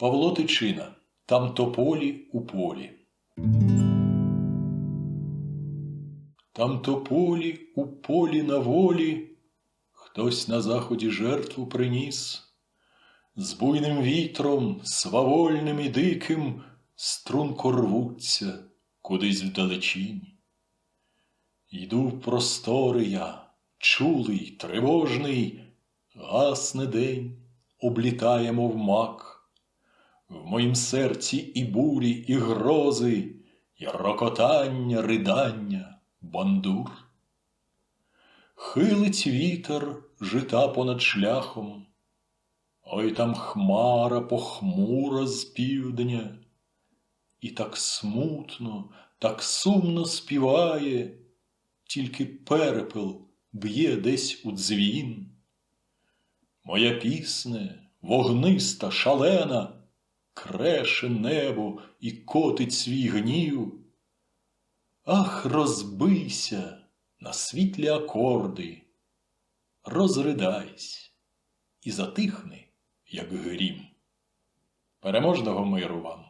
Павло Тичина, там тополі у полі. Там тополі у полі на волі, хтось на заході жертву приніс, з буйним вітром, свавольним і диким, струнко рвуться кудись вдалечінь. Йду в простори я, чулий, тривожний, гасне день, облітає, мов мак. В моїм серці і бурі, і грози, і рокотання, ридання, бандур. Хилить вітер жита понад шляхом, ой там хмара похмура з півдня, і так смутно, так сумно співає, тільки перепел б'є десь у дзвін. Моя пісне, вогниста, шалена, креше небо і котить свій гнів. Ах, розбийся на світлі акорди, розридайсь і затихни, як грім. Переможного миру вам!